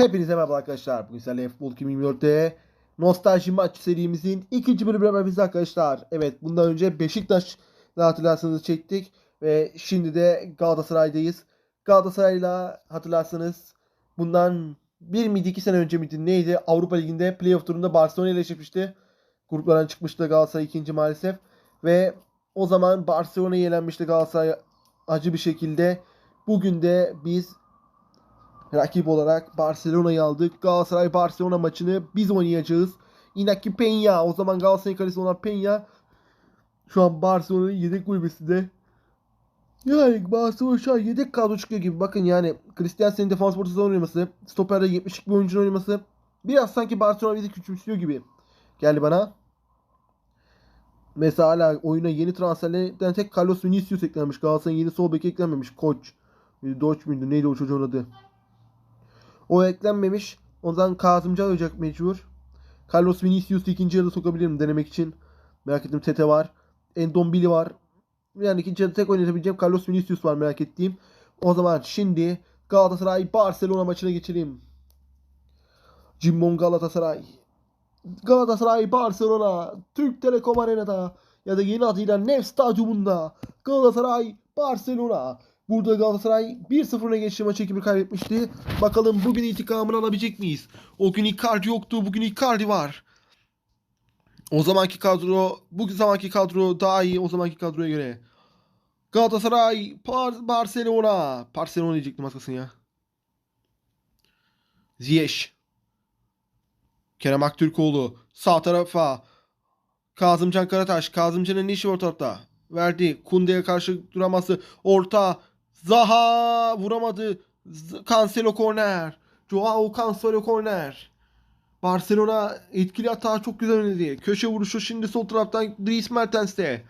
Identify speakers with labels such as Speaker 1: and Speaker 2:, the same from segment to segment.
Speaker 1: Hepinize merhaba arkadaşlar. Bugün sizlerle Futbol 2024'te Nostalji Maç serimizin ikinci bölümüne beraberiz arkadaşlar. Evet bundan önce Beşiktaş'la hatırlarsanız çektik. Ve şimdi de Galatasaray'dayız. Galatasaray'la hatırlarsanız bundan bir miydi iki sene önce miydi neydi Avrupa Ligi'nde playoff turunda Barcelona ile eşleşmişti. Gruplardan çıkmıştı Galatasaray ikinci maalesef. Ve o zaman Barcelona'ya yelenmişti Galatasaray acı bir şekilde. Bugün de biz rakip olarak Barcelona'yı aldık. Galatasaray Barcelona maçını biz oynayacağız. Inaki Peña o zaman Galatasaray kalesi olan Peña şu an Barcelona'nın yedek kulübesinde. Yani Barcelona şu an yedek kadro çıkıyor gibi. Bakın yani Christiansen'in defans ortasında oynaması, stoperde 72 bir oyuncunun oynaması biraz sanki Barcelona bizi küçümsüyor gibi geldi bana. Mesela hala oyuna yeni transferlerden tek Carlos Vinicius eklenmiş. Galatasaray'ın yeni sol beki eklenmemiş. Koç. Doç muydu? Neydi o çocuğun adı? O eklenmemiş. Ondan Kazımcan olacak mecbur. Carlos Vinicius'u ikinci yarıda sokabilirim denemek için. Merak ettiğim Tete var. Endombili var. Yani ikinci yarıda tek oynatabileceğim Carlos Vinicius var merak ettiğim. O zaman şimdi Galatasaray Barcelona maçına geçelim. Cimbom Galatasaray. Galatasaray Barcelona Türk Telekom Arena'da ya da yeni adıyla Nef Stadyumunda Galatasaray Barcelona Burada Galatasaray 1-0 öne geçti maçı 2-1 kaybetmişti. Bakalım bugün intikamını alabilecek miyiz? O gün Icardi yoktu. Bugün Icardi var. O zamanki kadro, bugün zamanki kadro daha iyi o zamanki kadroya göre. Galatasaray, Par Barcelona. Barcelona diyecektim aslında ya. Ziyech. Kerem Aktürkoğlu. Sağ tarafa. Kazımcan Karataş. Kazımcan'ın ne işi ortada? Verdi. Kunde'ye karşı duraması. Orta. Zaha vuramadı. Cancelo korner. Joao Cancelo korner. Barcelona etkili hata çok güzel oynadı. Köşe vuruşu şimdi sol taraftan Dries Mertens'te.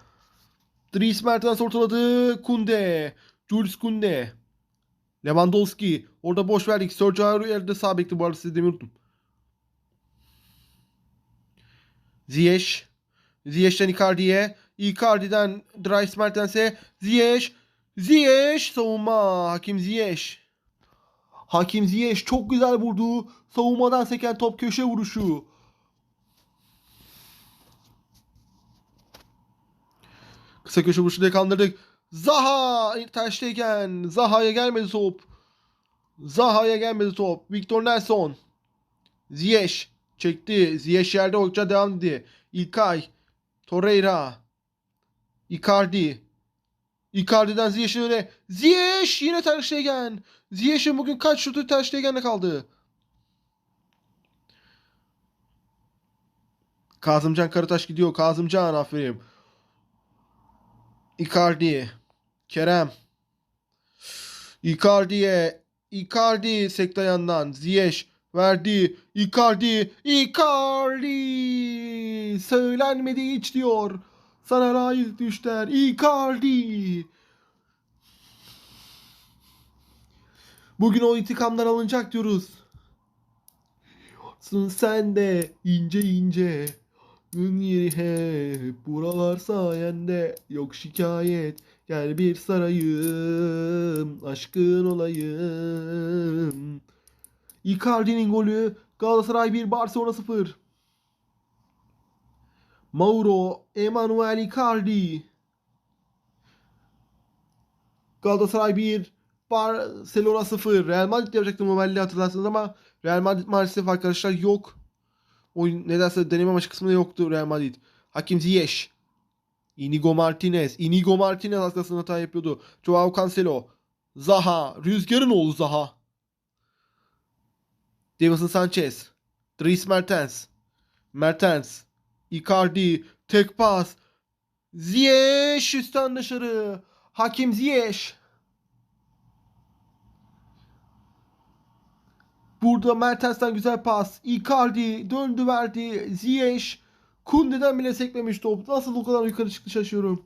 Speaker 1: Dries Mertens ortaladı. Kunde. Jules Kunde. Lewandowski. Orada boş verdik. Sergio Aurier'de sağ bekti bu arada size demeyi unuttum. Ziyech. Ziyech'ten Icardi'ye. Icardi'den Dries Mertens'e. Ziyech. Ziyech savunma. Hakim Ziyech. Hakim Ziyech çok güzel vurdu. Savunmadan seken top köşe vuruşu. Kısa köşe vuruşu diye kandırdık. Zaha tersteyken Zaha'ya gelmedi top. Zaha'ya gelmedi top. Victor Nelson. Ziyech çekti. Ziyech yerde oldukça devam etti. İlkay. Torreira. Icardi. Icardi'den Ziyech'in öne. Ziyech yine Ter Stegen. Ziyech'in bugün kaç şutu Ter Stegen'de kaldı? Kazımcan Karataş gidiyor. Kazımcan aferin. Icardi. Kerem. Icardi'ye. Icardi sekte yandan. Ziyech verdi. Icardi. Icardi. Söylenmedi hiç diyor. Sana layık düşler. Icardi. Bugün o intikamlar alınacak diyoruz. Sun sen de ince ince. Gün yeri hep buralar sayende. Yok şikayet. Gel bir sarayım. Aşkın olayım. Icardi'nin golü. Galatasaray 1 Barcelona 0. Mauro Emanuel Icardi. Galatasaray 1, Barcelona 0. Real Madrid yapacaktım Mobile'de hatırlarsınız ama Real Madrid maalesef arkadaşlar yok. Oyun nedense deneme maçı kısmında yoktu Real Madrid. Hakim Ziyech. Inigo Martinez. Inigo Martinez aslında hata yapıyordu. Joao Cancelo. Zaha. Rüzgarın oğlu Zaha. Davinson Sanchez. Dries Mertens. Mertens. Icardi. Tek pas. Ziyech üstten dışarı. Hakim Ziyech. Burada Mertens'ten güzel pas. Icardi döndü verdi. Ziyech. Kunde'den bile sekmemiş top. Nasıl o kadar yukarı çıktı şaşıyorum.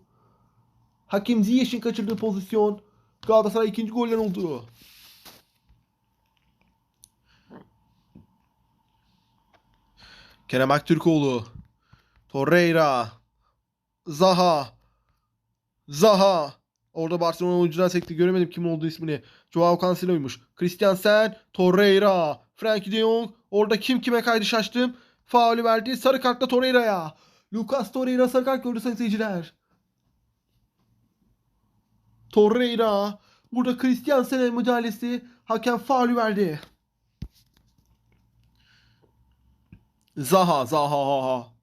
Speaker 1: Hakim Ziyech'in kaçırdığı pozisyon. Galatasaray ikinci golden oldu. Kerem Aktürkoğlu. Torreira. Zaha. Zaha. Orada Barcelona oyuncudan sekti. Göremedim kim olduğu ismini. Joao Cancelo'ymuş. Christiansen. Torreira. Frankie de Jong. Orada kim kime kaydı şaştım. Faulü verdi. Sarı kartla Torreira'ya. Lucas Torreira sarı kart gördü sayın seyirciler. Torreira. Burada Christiansen'e müdahalesi. Hakem faulü verdi. Zaha, Zaha.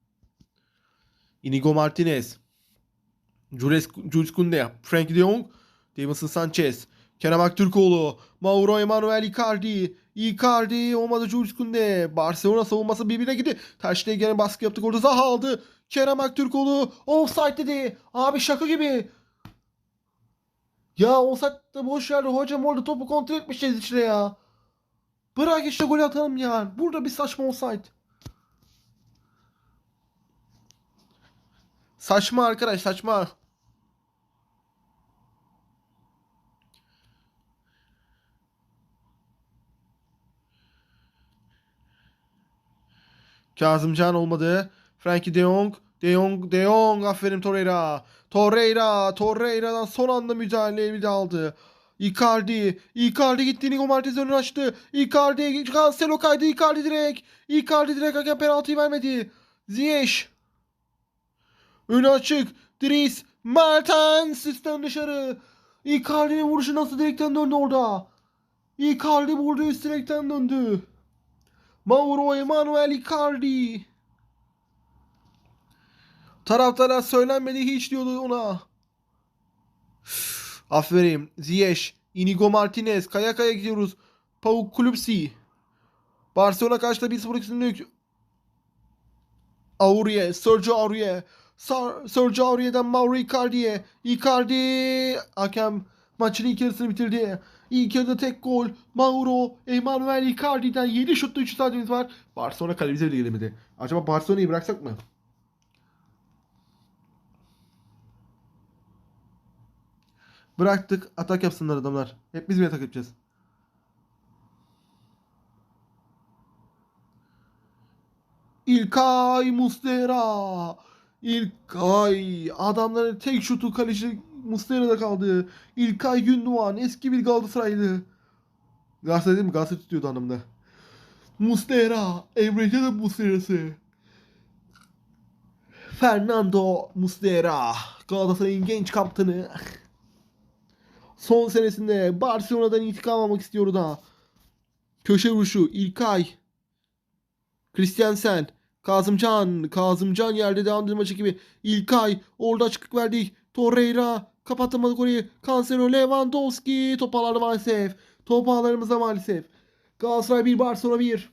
Speaker 1: Inigo Martinez. Jules, Jules Koundé. Frankie de Jong. Davinson Sanchez. Kerem Aktürkoğlu. Mauro Emanuel Icardi. Icardi olmadı Jules Koundé. Barcelona savunması birbirine gitti. Ter Stegen'e baskı yaptık orada Zaha aldı. Kerem Aktürkoğlu offside dedi. Abi şaka gibi. Ya offside'da boş ver. Hocam orada topu kontrol etmişiz işte ya. Bırak işte gol atalım ya. Burada bir saçma offside. Saçma arkadaş saçma. Kazımcan olmadı. Frankie de Jong. De Jong, De Jong. Aferin Torreira. Torreira. Torreira'dan son anda müdahaleyi aldı. Icardi. Icardi gitti. Nico Martinez önünü açtı. Icardi. Cancelo kaydı. Icardi direkt. Icardi direkt hakem penaltıyı vermedi. Ziyech. Önü açık. Dries. Mertens. Sistem dışarı. Icardi'nin vuruşu nasıl direkten döndü orada. Icardi vurdu üst direkten döndü. Mauro Emanuel Icardi. Taraftara söylenmedi hiç diyordu ona. Aferin. Ziyech. Inigo Martinez. Kaya kaya gidiyoruz. Pauk Kulüpsi. Barcelona karşıda 1-0 üstünlük. Aurier. Sergio Aurier. Sar Sergio Aurier'den Mauro Icardi'ye. Icardi. Hakem maçın ilk yarısını bitirdi. İlk yarıda tek gol. Mauro Emanuel Icardi'den 7 şutlu 3 stadyumumuz var. Barcelona kalemize bile gelemedi. Acaba Barcelona'yı bıraksak mı? Bıraktık. Atak yapsınlar adamlar. Hep biz mi atak yapacağız? İlkay Mustera. İlkay. Adamların tek şutu kaleci Mustera'da kaldı. İlkay Gündoğan. Eski bir Galatasaraylı. Galatasaray değil mi? Galatasaray tutuyordu anlamda. Mustera. Emre Can'ın Mustera'sı. Fernando Muslera. Galatasaray'ın genç kaptanı. Son senesinde Barcelona'dan intikam almak istiyor da. Köşe vuruşu İlkay. Christiansen. Kazımcan. Kazımcan yerde devam edilme gibi. İlkay. Orada açıklık verdik. Torreira. Kapatamadık orayı. Cancelo. Lewandowski. Top ağlarda maalesef. Top ağlarımızda maalesef. Galatasaray 1 Barcelona 1.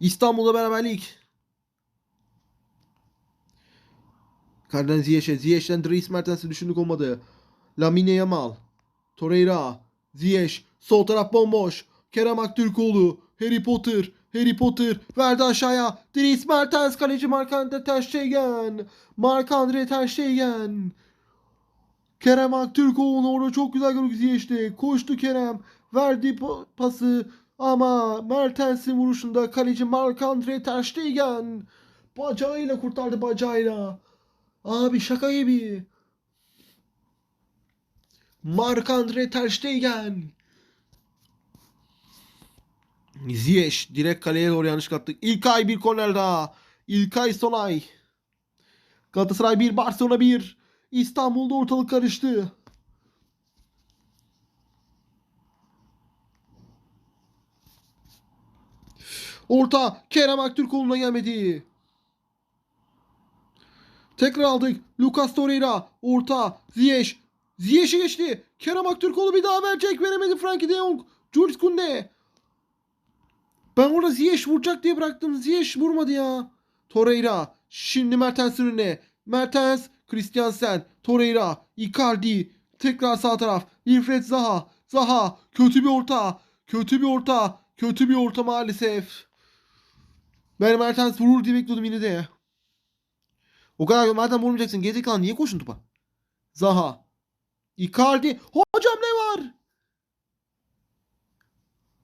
Speaker 1: İstanbul'da beraberlik. Kardan Ziyech'e. Ziyech'ten Dries Mertens'i düşündük olmadı. Lamine Yamal. Torreira. Ziyech. Sol taraf bomboş. Kerem Aktürkoğlu. Harry Potter. Harry Potter verdi aşağıya. Dries Mertens kaleci Mark-Andre Ter Stegen. Mark-Andre Ter Stegen. Kerem Aktürkoğlu orada çok güzel gördük Ziyech'te. Koştu Kerem. Verdi pa- pası. Ama Mertens'in vuruşunda kaleci Mark-Andre Ter Stegen. Bacağıyla kurtardı bacağıyla. Abi şaka gibi. Mark-Andre Ter Stegen. Ziyech direkt kaleye doğru yanlış attık. İlkay bir korner daha. İlkay Sonay. Galatasaray 1, Barcelona 1. İstanbul'da ortalık karıştı. Orta Kerem Aktürkoğlu'na gelmedi. Tekrar aldık. Lucas Torreira. Orta. Ziyech. Ziyech'i geçti. Kerem Aktürkoğlu bir daha verecek. Veremedi Frankie de Jong. Jules Koundé. Ben orada Ziyech vuracak diye bıraktım. Ziyech vurmadı ya. Torreira. Şimdi Mertens önüne. Mertens. Christiansen. Torreira. Icardi. Tekrar sağ taraf. Wilfred Zaha. Zaha. Kötü bir orta. Kötü bir orta. Kötü bir orta maalesef. Ben Mertens vurur diye bekliyordum yine de. O kadar madem vurmayacaksın. Geri kalan niye koşun topa? Zaha. Icardi. Hocam ne var?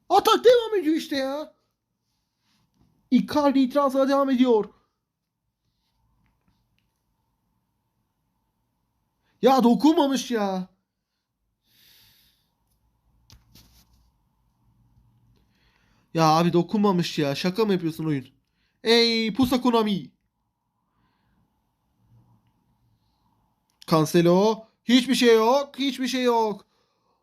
Speaker 1: Atak devam ediyor işte ya. Icardi itirazına devam ediyor. Ya dokunmamış ya. Ya abi dokunmamış ya. Şaka mı yapıyorsun oyun? Ey Pusa Konami. Cancelo. Hiçbir şey yok. Hiçbir şey yok.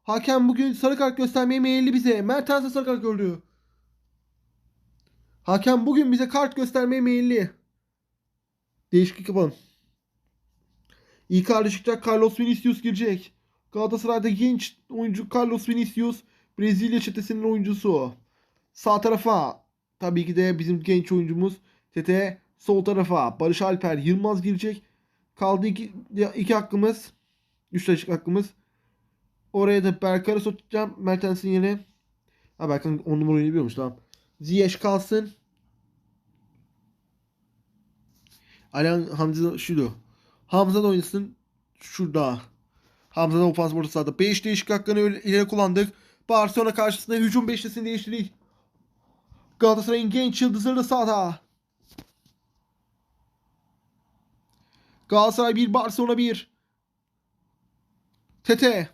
Speaker 1: Hakem bugün sarı kart göstermeye meyilli bize. Mertens'e sarı kart gördü. Hakem bugün bize kart göstermeye meyilli. Değişiklik yapalım. Icardi çıkacak. Carlos Vinicius girecek. Galatasaray'da genç oyuncu Carlos Vinicius Brezilya çetesinin oyuncusu. Sağ tarafa tabii ki de bizim genç oyuncumuz Tete sol tarafa Barış Alper Yılmaz girecek. Kaldı iki, iki hakkımız. Üç taşık hakkımız. Oraya da Berkan'ı sokacağım. Mertens'in yerine. Ha Berkan 10 numara oynayabiliyormuş tamam. Ziyech kalsın. Alan Hamza şuydu. Hamza da oynasın. Şurada. Hamza da ofans orta sahada. 5 değişik hakkını ileri kullandık. Barcelona karşısında hücum beşlisini değiştirdik. Galatasaray'ın genç yıldızları da sahada. Galatasaray 1, Barcelona 1. Tete.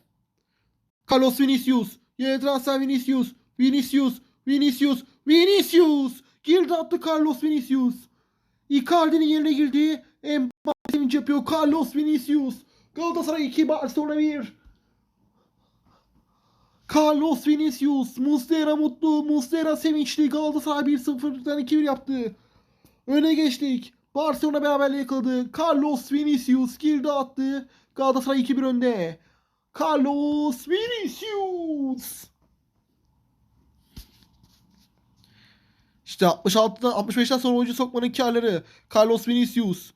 Speaker 1: Carlos Vinicius. Yeni transfer Vinicius. Vinicius. Vinicius. Vinicius. Girdi attı Carlos Vinicius. Icardi'nin yerine girdi. Mbappe sevinç yapıyor. Carlos Vinicius. Galatasaray 2, Barcelona 1. Carlos Vinicius. Muslera mutlu. Muslera sevinçli. Galatasaray 1-0'dan 2-1 yaptı. Öne geçtik. Barcelona beraberliği yakaladı. Carlos Vinicius girdi attı. Galatasaray 2-1 önde. Carlos Vinicius. İşte 66'dan 65'ten sonra oyuncu sokmanın karları. Carlos Vinicius.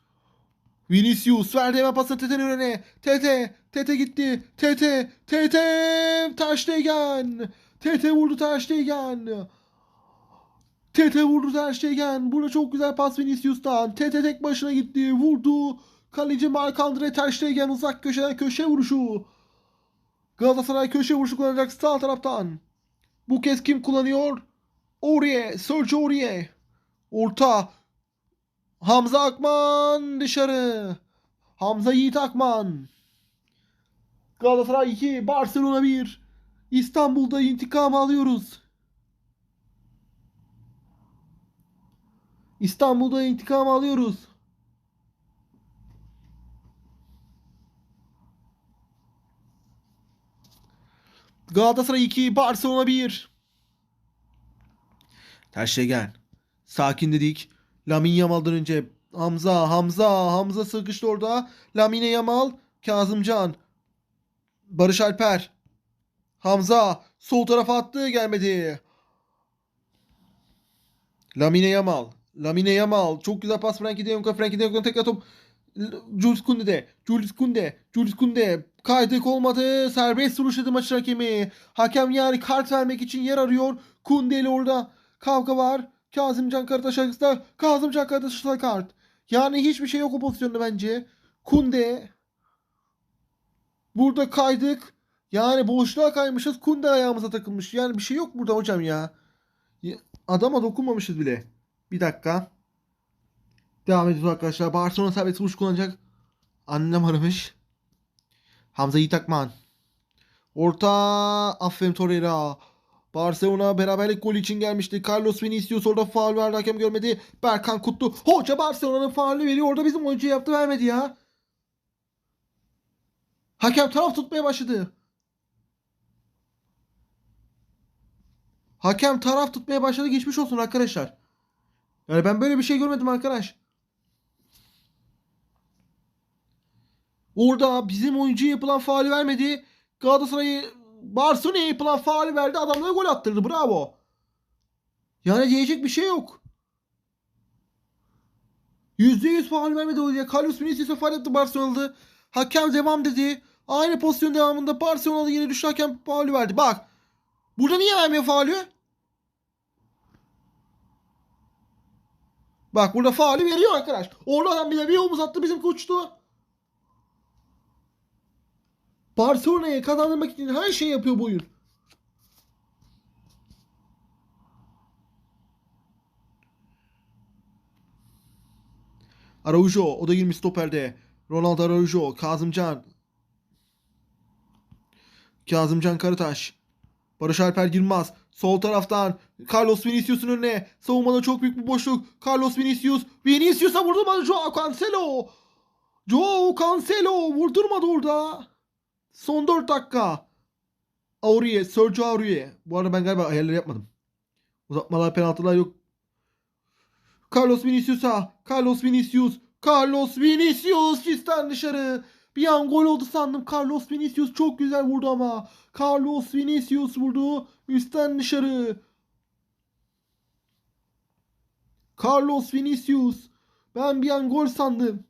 Speaker 1: Vinicius verdi hemen pasını Tete'nin önüne. Tete, Tete gitti. Tete, Tete, Ter Stegen. Tete vurdu Ter Stegen. Tete vurdu Ter Stegen. Burada çok güzel pas Vinicius'tan. Tete tek başına gitti. Vurdu. Kaleci Marc-André Ter Stegen uzak köşeden köşe vuruşu. Galatasaray köşe vuruşu kullanacak sağ taraftan. Bu kez kim kullanıyor? Aurier, Sergio Aurier. Orta. Hamza Akman dışarı. Hamza Yiğit Akman. Galatasaray 2, Barcelona 1. İstanbul'da intikam alıyoruz. İstanbul'da intikam alıyoruz. Galatasaray 2, Barcelona 1. Ter Stegen. Sakin dedik. Lamin Yamal'dan önce Hamza, Hamza, Hamza sıkıştı orada. Lamine Yamal, Kazımcan. Barış Alper. Hamza sol tarafa attı gelmedi. Lamine Yamal. Lamine Yamal. Çok güzel pas Frenkie de Jong'a. Frenkie de Jong'dan tekrar top. Jules Kunde'de. Jules Kunde. Jules Kunde. Kaydık olmadı. Serbest vuruş dedi maç hakemi. Hakem yani kart vermek için yer arıyor. Kunde ile orada kavga var. Kazımcan Karataş arasında. Kazımcan Karataş'a kart. Yani hiçbir şey yok o pozisyonda bence. Kunde. Burada kaydık. Yani boşluğa kaymışız. Kunde ayağımıza takılmış. Yani bir şey yok burada hocam. Ya, Adama dokunmamışız bile. Bir dakika. Devam ediyoruz arkadaşlar. Barcelona serbest vuruş kullanacak. Annem aramış. Hamza Yiğit Akman. Orta. Aferin Torreira. Barcelona beraberlik golü için gelmişti. Carlos Vinicius orada faul verdi. Hakem görmedi. Berkan Kutlu. Hoca Barcelona'nın faulü veriyor. Orada bizim oyuncu yaptı vermedi ya. Hakem taraf tutmaya başladı. Hakem taraf tutmaya başladı. Geçmiş olsun arkadaşlar. Yani ben böyle bir şey görmedim arkadaş. Orada bizim oyuncuya yapılan faali vermedi. Galatasaray'ı Barcelona'ya yapılan faali verdi. Adamlara gol attırdı. Bravo. Yani diyecek bir şey yok. %100 faal vermedi oraya. Carlos Vinicius'a faal yaptı Barcelona'lı. Hakem devam dedi. Aynı pozisyon devamında Barcelona'da yine düştü hakem faulü verdi. Bak. Burada niye vermiyor faulü? Bak burada faulü veriyor arkadaş. Orada adam bize bir omuz attı bizim koçtu. Barcelona'ya kazandırmak için her şey yapıyor bu oyun. Araujo o da girmiş stoperde. Ronaldo Araujo, Kazımcan. Kazımcan Karataş. Barış Alper Yılmaz. Sol taraftan Carlos Vinicius'un önüne. Savunmada çok büyük bir boşluk. Carlos Vinicius. Vinicius'a vurdurmadı Joao Cancelo. Joao Cancelo vurdurmadı orada. Son 4 dakika. Aurier, Sergio Aurier. Bu arada ben galiba ayarları yapmadım. Uzatmalar penaltılar yok. Carlos Vinicius'a. Carlos Vinicius. Carlos Vinicius çizden dışarı. Bir an gol oldu sandım. Carlos Vinicius çok güzel vurdu ama. Carlos Vinicius vurdu. Üstten dışarı. Carlos Vinicius. Ben bir an gol sandım.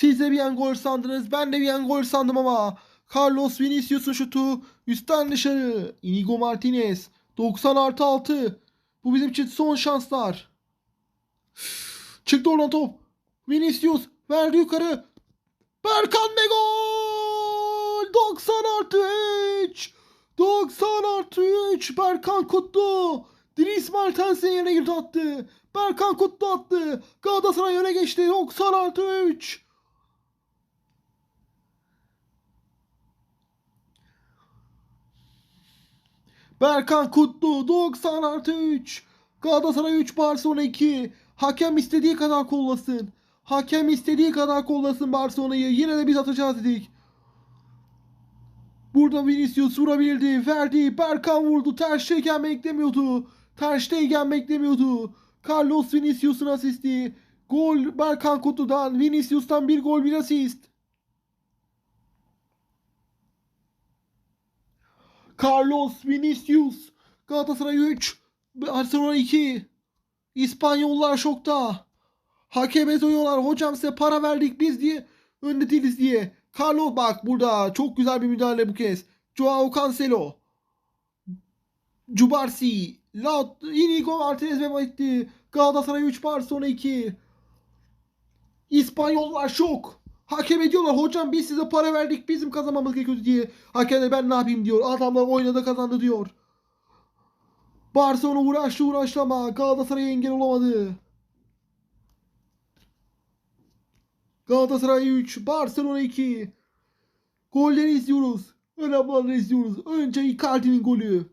Speaker 1: Siz de bir an gol sandınız. Ben de bir an gol sandım ama. Carlos Vinicius'un şutu üstten dışarı. Inigo Martinez. 90 artı 6. Bu bizim için son şanslar. Çıktı oradan top. Vinicius verdi yukarı. Berkan ve gol! 90 artı 3. 90 artı 3. Berkan Kutlu. Dries Mertens'in yerine girdi attı. Berkan Kutlu attı. Galatasaray öne geçti. 90 artı 3. Berkan Kutlu 90 artı 3. Galatasaray 3 Barcelona 2. Hakem istediği kadar kollasın. Hakem istediği kadar kollasın Barcelona'yı. Yine de biz atacağız dedik. Burada Vinicius vurabildi. Verdi. Berkan vurdu. Ter Stegen beklemiyordu. Ter Stegen beklemiyordu. Carlos Vinicius'un asisti. Gol Berkan Kutlu'dan. Vinicius'tan bir gol bir asist. Carlos Vinicius. Galatasaray 3. Barcelona 2. İspanyollar şokta. Hakeme soruyorlar. Hocam size para verdik biz diye. Önde değiliz diye. Carlos bak burada. Çok güzel bir müdahale bu kez. Joao Cancelo. Cubarsi. Laut, Inigo Martinez ve Maitti. Galatasaray 3 Barcelona 2. İspanyollar şok. Hakem ediyorlar. Hocam biz size para verdik. Bizim kazanmamız gerekiyor diye. Hakem de ben ne yapayım diyor. Adamlar oynadı kazandı diyor. Barcelona uğraştı uğraştı ama Galatasaray'a engel olamadı. Galatasaray 3, Barcelona 2. Golleri izliyoruz. Önemli izliyoruz. Önce Icardi'nin golü.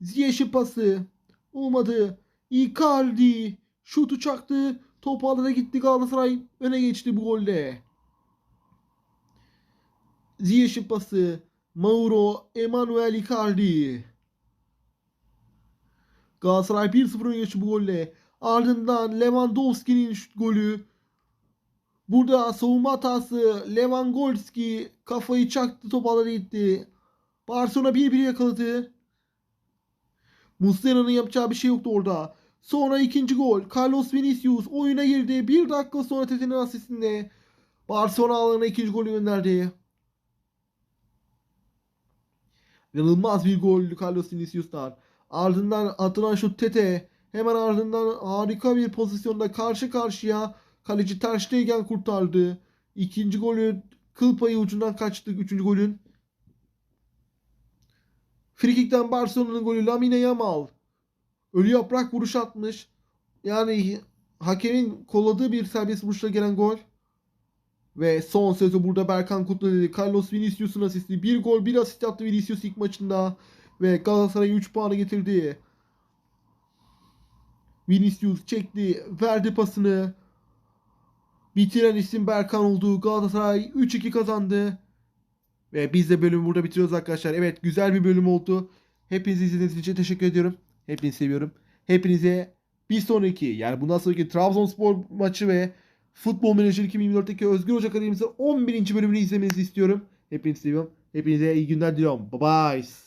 Speaker 1: Ziyech'in pası. Olmadı. Icardi şutu çaktı. Top alana gitti Galatasaray öne geçti bu golde. Ziyech'in pası. Mauro Emanuel Icardi. Galatasaray 1-0 öne geçti bu golle. Ardından Lewandowski'nin şut golü. Burada savunma hatası Lewandowski kafayı çaktı top alana gitti. Barcelona 1-1 yakaladı. Muslera'nın yapacağı bir şey yoktu orada. Sonra ikinci gol. Carlos Vinicius oyuna girdi. Bir dakika sonra Tete'nin asistinde. Barcelona alanına ikinci golü gönderdi. İnanılmaz bir gol Carlos Vinicius'tan. Ardından atılan şu Tete. Hemen ardından harika bir pozisyonda karşı karşıya kaleci Ter Stegen kurtardı. İkinci golü kıl payı ucundan kaçtı. Üçüncü golün. Frikik'ten Barcelona'nın golü Lamine Yamal. Ölü yaprak vuruş atmış. Yani hakemin kolladığı bir serbest vuruşla gelen gol. Ve son sözü burada Berkan Kutlu dedi. Carlos Vinicius'un asisti. Bir gol bir asist yaptı Vinicius ilk maçında. Ve Galatasaray 3 puanı getirdi. Vinicius çekti. Verdi pasını. Bitiren isim Berkan oldu. Galatasaray 3-2 kazandı. Ve biz de bölümü burada bitiriyoruz arkadaşlar. Evet güzel bir bölüm oldu. Hepinizi izlediğiniz için teşekkür ediyorum. Hepinizi seviyorum. Hepinize bir sonraki yani bundan sonraki Trabzonspor maçı ve Futbol Manager 2024'teki Özgür Hoca Akademisi'nin 11. bölümünü izlemenizi istiyorum. Hepinizi seviyorum. Hepinize iyi günler diliyorum. Bye bye.